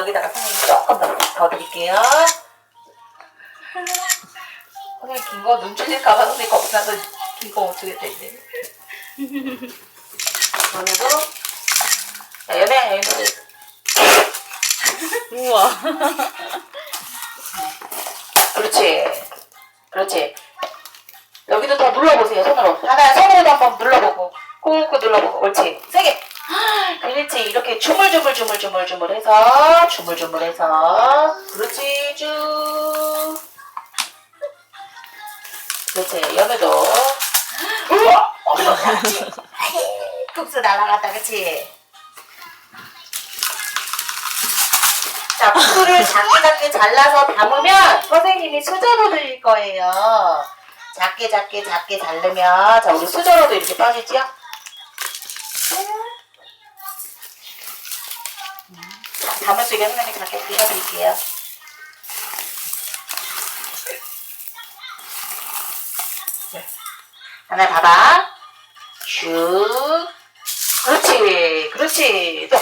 여기다가 선생님 조금 더, 더 드릴게요. 선생님 긴 거 눈 찔릴까봐 선생님 겁나서 긴거 못 주겠다 이제. 연애도 자, 연애 연애도 우와. 그렇지. 그렇지. 여기도 더 눌러보세요, 손으로. 하나, 손으로도 한번 눌러보고. 꾹꾹 눌러보고. 옳지. 세게. 그렇지. 이렇게 주물주물주물주물주물 해서, 주물주물 해서. 그렇지. 쭉. 그렇지. 연우도. 우와! 어머, 그렇지. 뚝스 날아갔다, 그치? 자, 국수를 작게 작게 잘라서 담으면 선생님이 수저로 드릴 거예요. 작게 작게 작게 자르면 자 우리 수저로도 이렇게 빠지지요? 있게 선생님이 작게 빌려드릴게요. 네. 하나 봐봐. 쭉. 그렇지, 그렇지. 또